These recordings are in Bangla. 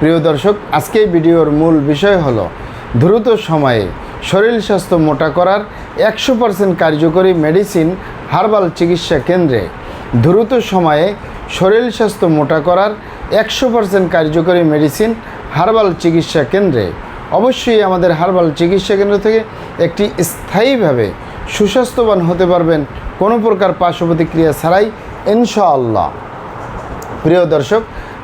প্রিয় দর্শক আজকে ভিডিওর মূল বিষয় হলো দ্রুত সময়ে শরীর স্বাস্থ্য মোটা করার একশো পার্সেন্ট কার্যকরী মেডিসিন হার্বাল চিকিৎসা কেন্দ্রে দ্রুত সময়ে শরীর স্বাস্থ্য মোটা করার একশো পার্সেন্ট কার্যকরী মেডিসিন হার্বাল চিকিৎসা কেন্দ্রে। অবশ্যই আমাদের হার্বাল চিকিৎসা কেন্দ্র থেকে একটি স্থায়ীভাবে সুস্বাস্থ্যবান হতে পারবেন কোনো প্রকার পার্শ্ব প্রতিক্রিয়া ছাড়াই, ইনশাআল্লাহ। প্রিয় দর্শক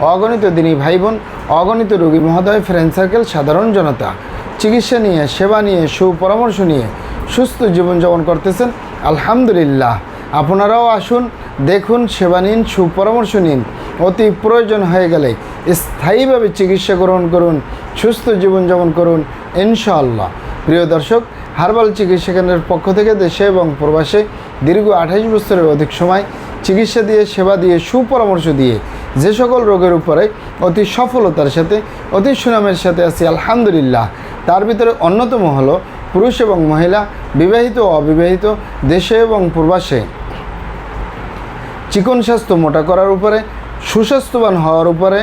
অগণিত দিনী ভাই বোন অগণিত রোগী মহোদয় ফ্রেন্ড সার্কেল সাধারণ জনতা। চিকিৎসা নিয়ে, সেবা নিয়ে, সুপরামর্শ নিয়ে সুস্থ জীবনযাপন করতেছেন। আলহামদুলিল্লাহ। আপনারাও আসুন, দেখুন, সেবা নিন, সুপরামর্শ নিন। অতি প্রয়োজন হয়ে গেলে স্থায়ীভাবে চিকিৎসা গ্রহণ করুন, সুস্থ জীবনযাপন করুন, ইনশাআল্লাহ। প্রিয় দর্শক, হার্বাল চিকিৎসা কেন্দ্রের পক্ষ থেকে দেশে এবং প্রবাসে দীর্ঘ আঠাশ বছরের অধিক সময় চিকিৎসা দিয়ে, সেবা দিয়ে, সুপরামর্শ দিয়ে যে সকল রোগের উপরে অতি সফলতার সাথে, অতি সুনামের সাথে আছি, আলহামদুলিল্লাহ। তার ভিতরে অন্যতম হলো পুরুষ এবং মহিলা, বিবাহিত ও অবিবাহিত, দেশে এবং প্রবাসে। চিকন স্বাস্থ্য মোটা করার উপরে, সুস্বাস্থ্যবান হওয়ার উপরে,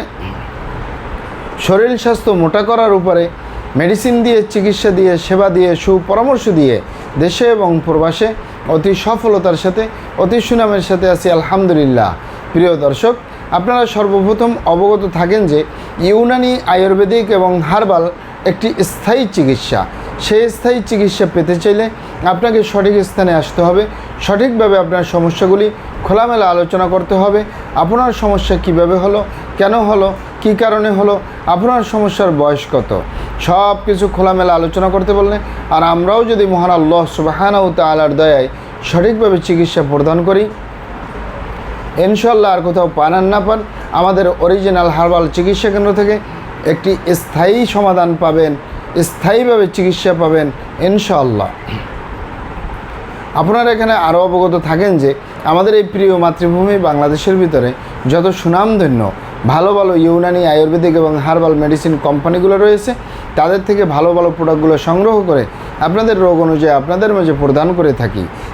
শরীর স্বাস্থ্য মোটা করার উপরে, মেডিসিন দিয়ে, চিকিৎসা দিয়ে, সেবা দিয়ে, সুপরামর্শ দিয়ে দেশে এবং প্রবাসে অতি সফলতার সাথে, অতি সুনামের সাথে আছি, আলহামদুলিল্লাহ। প্রিয় দর্শক আপনারা সর্বপ্রথম অবগত থাকেন যে ইউনানি আয়ুর্বেদিক এবং হার্বাল একটি স্থায়ী চিকিৎসা। সেই স্থায়ী চিকিৎসা পেতে চাইলে আপনাকে সঠিক স্থানে আসতে হবে। সঠিকভাবে আপনার সমস্যাগুলি খোলামেলা আলোচনা করতে হবে। আপনার সমস্যা কীভাবে হলো? কেন হলো? কি কারণে হলো? আপনার সমস্যার বয়স কত? সব কিছু খোলামেলা আলোচনা করতে বললে আর আমরাও যদি মহান আল্লাহ সুবাহানা ও তালার দয়ায় সঠিকভাবে চিকিৎসা প্রদান করি ইনশাল্লাহ আর কোথাও পান আর না পান। আমাদের অরিজিনাল হার্বাল চিকিৎসা কেন্দ্র থেকে একটি স্থায়ী সমাধান পাবেন, স্থায়ীভাবে চিকিৎসা পাবেন ইনশাল্লাহ আপনারা এখানে আরও অবগত থাকেন যে আমাদের এই প্রিয় মাতৃভূমি বাংলাদেশের ভিতরে যত সুনামধন্য, ভালো ভালো ইউনানি আয়ুর্বেদিক এবং হার্বাল মেডিসিন কোম্পানিগুলো রয়েছে, তাদের থেকে ভালো ভালো প্রোডাক্টগুলো সংগ্রহ করে আপনাদের রোগ অনুযায়ী আপনাদের মাঝে প্রদান করে থাকি।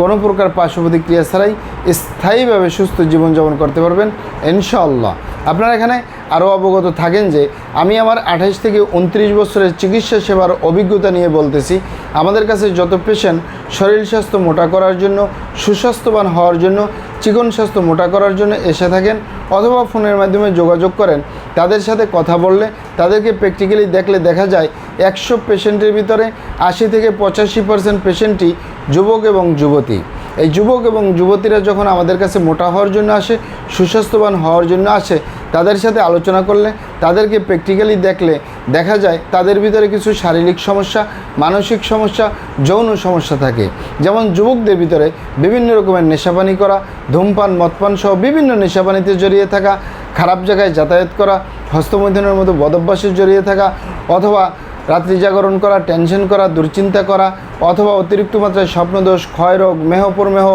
কোনো প্রকার পার্শ্ব প্রতিক্রিয়া ছাড়াই স্থায়ীভাবে সুস্থ জীবনযাপন করতে পারবেন, ইনশাআল্লাহ। আপনারা এখানে আরও অবগত থাকেন যে আমি আমার আঠাইশ থেকে উনত্রিশ বছরের চিকিৎসা সেবার অভিজ্ঞতা নিয়ে বলতেছি। আমাদের কাছে যত পেশেন্ট শরীর স্বাস্থ্য মোটা করার জন্য, সুস্বাস্থ্যবান হওয়ার জন্য, চিকন স্বাস্থ্য মোটা করার জন্য এসে থাকেন। অথবা ফোনের মাধ্যমে যোগাযোগ করেন। তাদের সাথে কথা বললে তাদেরকে প্র্যাকটিক্যালি দেখলে দেখা যায় একশো পেশেন্টের ভিতরে আশি থেকে পঁচাশি পার্সেন্ট পেশেন্টই যুবক এবং যুবতী। এই যুবক এবং যুবতীরা যখন আমাদের কাছে মোটা হওয়ার জন্য আসে, সুস্বাস্থ্যবান হওয়ার জন্য আসে তাদের সাথে আলোচনা করলে, তাদেরকে প্র্যাকটিক্যালি দেখলে দেখা যায় তাদের ভিতরে কিছু শারীরিক সমস্যা, মানসিক সমস্যা, যৌন সমস্যা থাকে। যেমন যুবকদের ভিতরে বিভিন্ন রকমের নেশাপানি করা, ধূমপান, মদপান সহ বিভিন্ন নেশাপানিতে জড়িয়ে থাকা, খারাপ জায়গায় যাতায়াত করা, হস্তমৈথুনের মতো বদভ্যাসে জড়িয়ে থাকা, অথবা রাত্রি জাগরণ করা টেনশন করা, দুশ্চিন্তা করা, অথবা অতিরিক্ত মাত্রায় স্বপ্নদোষ, ক্ষয়রোগ মেহপ্রমেহ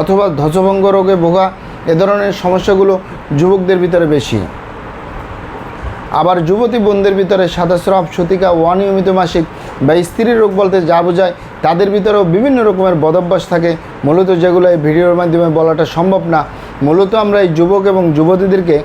অথবা ধ্বজভঙ্গ রোগে ভোগা এ ধরনের সমস্যাগুলো যুবকদের ভিতরে বেশি। আবার যুবতী বোনদের ভিতরে সাদাস্রাব সতিকা অনিয়মিত মাসিক বা স্ত্রীর রোগ বলতে যা বোঝায়, তাদের ভিতরেও বিভিন্ন রকমের বদভ্যাস থাকে। মূলত যেগুলো এই ভিডিওর মাধ্যমে বলাটা সম্ভব না। মূলত আমরা এই যুবক এবং যুবতীদেরকে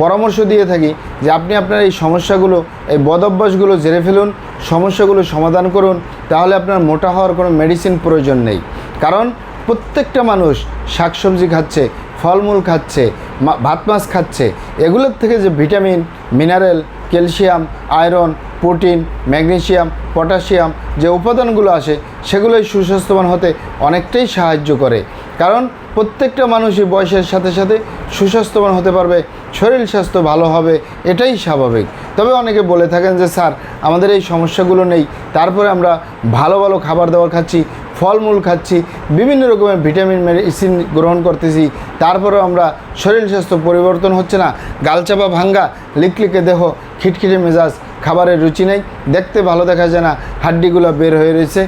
পরামর্শ দিয়ে থাকি যে আপনি আপনার এই সমস্যাগুলো, এই বদভ্যাসগুলো জেরে ফেলুন, সমস্যাগুলো সমাধান করুন, তাহলে আপনার মোটা হওয়ার কোনো মেডিসিন প্রয়োজন নেই। কারণ প্রত্যেকটা মানুষ শাকসবজি খাচ্ছে, ফলমূল খাচ্ছে ভাত মাছ খাচ্ছে। এগুলোর থেকে যে vitamin, mineral, calcium, iron, protein, magnesium, potassium যে উপাদানগুলো আসে, সেগুলোই সুস্বাস্থ্যবান হতে অনেকটাই সাহায্য করে। কারণ প্রত্যেকটা মানুষই বয়সের সাথে সাথে সুস্বাস্থ্যবান হতে পারবে, শরীর স্বাস্থ্য ভালো হবে, এটাই স্বাভাবিক। তবে অনেকে বলে থাকেন যে, স্যার, আমাদের এই সমস্যাগুলো নেই, তারপরে আমরা ভালো ভালো খাবার দাবার খাচ্ছি ফলমূল খাচ্ছি, বিভিন্ন রকমের ভিটামিন মেডিসিন গ্রহণ করতেছি, তারপরেও আমরা শরীর স্বাস্থ্য পরিবর্তন হচ্ছে না। গালচাপা ভাঙ্গা, লিকলিকে দেহ, খিটখিটে মেজাজ, খাবারের রুচি নেই, দেখতে ভালো দেখা যায় না, হাড্ডিগুলো বের হয়ে রয়েছে।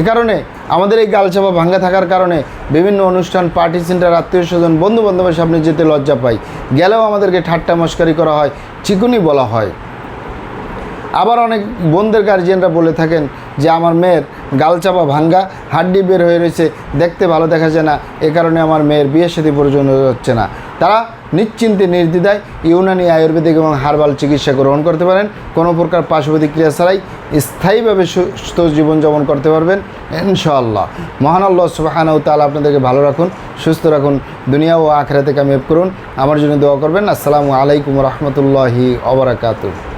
এ কারণে আমাদের এই গালচাপা ভাঙ্গা থাকার কারণে বিভিন্ন অনুষ্ঠান, পার্টি সেন্টার, আত্মীয় স্বজন বন্ধু বান্ধবের সামনে যেতে লজ্জা পাই। গেলেও আমাদেরকে ঠাট্টা মস্কারি করা হয়, চিকুনি বলা হয়। আবার অনেক বোনদের গার্জিয়ানরা বলে থাকেন যে আমার মেয়ের গালচাপা ভাঙ্গা, হাড্ডি বের হয়ে রয়েছে, দেখতে ভালো দেখা যায় না, এ কারণে আমার মেয়ের বিয়ের সাথে প্রয়োজন হচ্ছে না। তারা নিশ্চিন্তে নির্দ্বিধায় ইউনানি আয়ুর্বেদিক এবং হার্বাল চিকিৎসা গ্রহণ করতে পারেন। কোনো প্রকার পার্শ্ব প্রতিক্রিয়া ছাড়াই স্থায়ীভাবে সুস্থ জীবনযাপন করতে পারবেন, ইনশাআল্লাহ। মহান আল্লাহ সুবাহানাউ তালা আপনাদেরকে ভালো রাখুন, সুস্থ রাখুন, দুনিয়া ও আখেরাতে কামিয়াব করুন। আমার জন্য দোয়া করবেন। আসসালামু আলাইকুম রহমতুল্লাহি অবরাকাতু